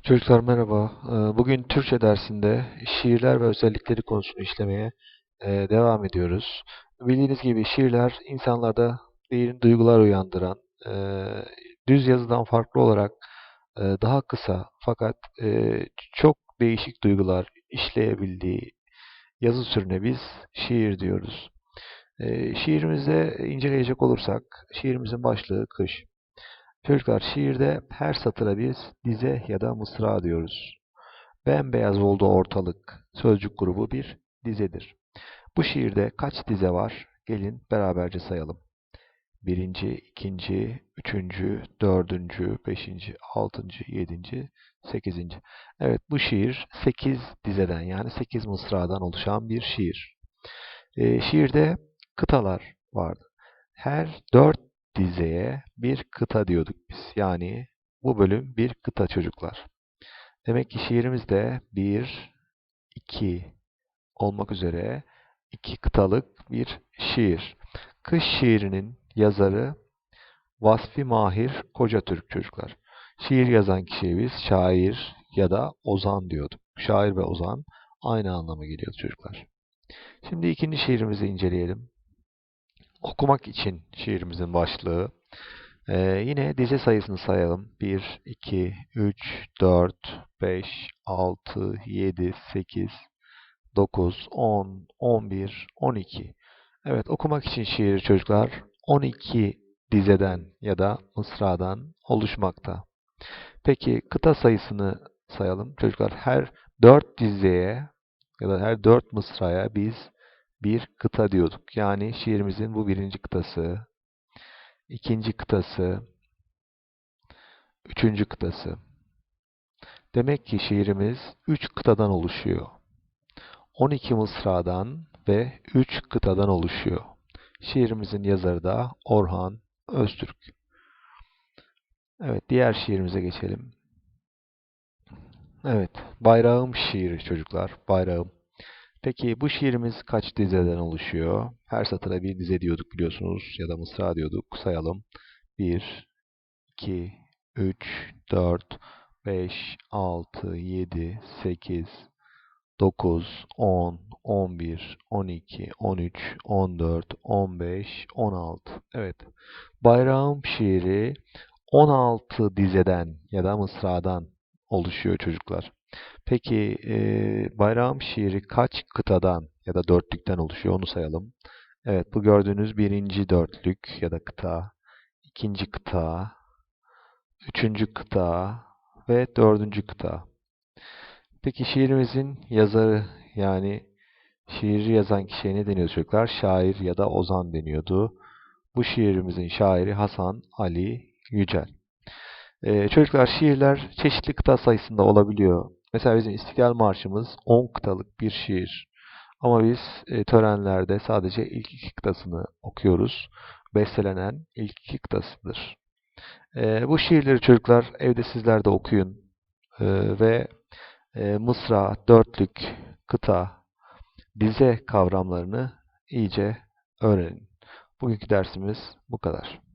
Çocuklar merhaba. Ee, Bugün Türkçe dersinde şiirler ve özellikleri konusunu işlemeye e, devam ediyoruz. Bildiğiniz gibi şiirler insanlarda derin duygular uyandıran, e, düz yazıdan farklı olarak e, daha kısa fakat çok değişik duygular işleyebildiği yazı türüne biz şiir diyoruz. E, Şiirimizde inceleyecek olursak, şiirimizin başlığı kış. Çocuklar şiirde her satıra biz dize ya da mısra diyoruz. Bembeyaz oldu ortalık sözcük grubu bir dizedir. Bu şiirde kaç dize var? Gelin beraberce sayalım. Birinci, ikinci, üçüncü, dördüncü, beşinci, altıncı, yedinci, sekizinci. Evet bu şiir sekiz dizeden yani sekiz mısradan oluşan bir şiir. Ee, şiirde kıtalar vardı. Her dört dizeye bir kıta diyorduk biz. Yani bu bölüm bir kıta çocuklar. Demek ki şiirimizde bir, iki olmak üzere iki kıtalık bir şiir. Kış şiirinin yazarı Vasfi Mahir Kocatürk çocuklar. Şiir yazan kişiye biz şair ya da ozan diyorduk. Şair ve ozan aynı anlama geliyor çocuklar. Şimdi ikinci şiirimizi inceleyelim. Okumak için şiirimizin başlığı. Ee, yine dize sayısını sayalım. 1, 2, 3, 4, 5, 6, 7, 8, 9, 10, 11, 12. Evet okumak için şiir çocuklar 12 dizeden ya da mısradan oluşmakta. Peki kıta sayısını sayalım. Çocuklar her 4 dizeye ya da her 4 mısraya biz bir kıta diyorduk. Yani şiirimizin bu birinci kıtası, ikinci kıtası, üçüncü kıtası. Demek ki şiirimiz 3 kıtadan oluşuyor. 12 mısradan ve 3 kıtadan oluşuyor. Şiirimizin yazarı da Orhan Öztürk. Evet, diğer şiirimize geçelim. Evet, Bayrağım şiiri çocuklar, Bayrağım. Peki bu şiirimiz kaç dizeden oluşuyor? Her satıra bir dize diyorduk biliyorsunuz ya da mısra diyorduk. Sayalım. 1, 2, 3, 4, 5, 6, 7, 8, 9, 10, 11, 12, 13, 14, 15, 16. Evet. Bayrağım şiiri 16 dizeden ya da mısradan oluşuyor çocuklar. Peki e, Bayrağım şiiri kaç kıtadan ya da dörtlükten oluşuyor onu sayalım. Evet bu gördüğünüz birinci dörtlük ya da kıta, ikinci kıta, üçüncü kıta ve dördüncü kıta. Peki şiirimizin yazarı yani şiiri yazan kişiye ne deniyor çocuklar? Şair ya da ozan deniyordu. Bu şiirimizin şairi Hasan Ali Yücel. Ee, çocuklar şiirler çeşitli kıta sayısında olabiliyor. Mesela bizim İstiklal Marşımız 10 kıtalık bir şiir. Ama biz e, törenlerde sadece ilk iki kıtasını okuyoruz. Bestelenen ilk iki kıtasıdır. E, bu şiirleri çocuklar evde sizler de okuyun. E, ve e, mısra, dörtlük, kıta, dize kavramlarını iyice öğrenin. Bugünkü dersimiz bu kadar.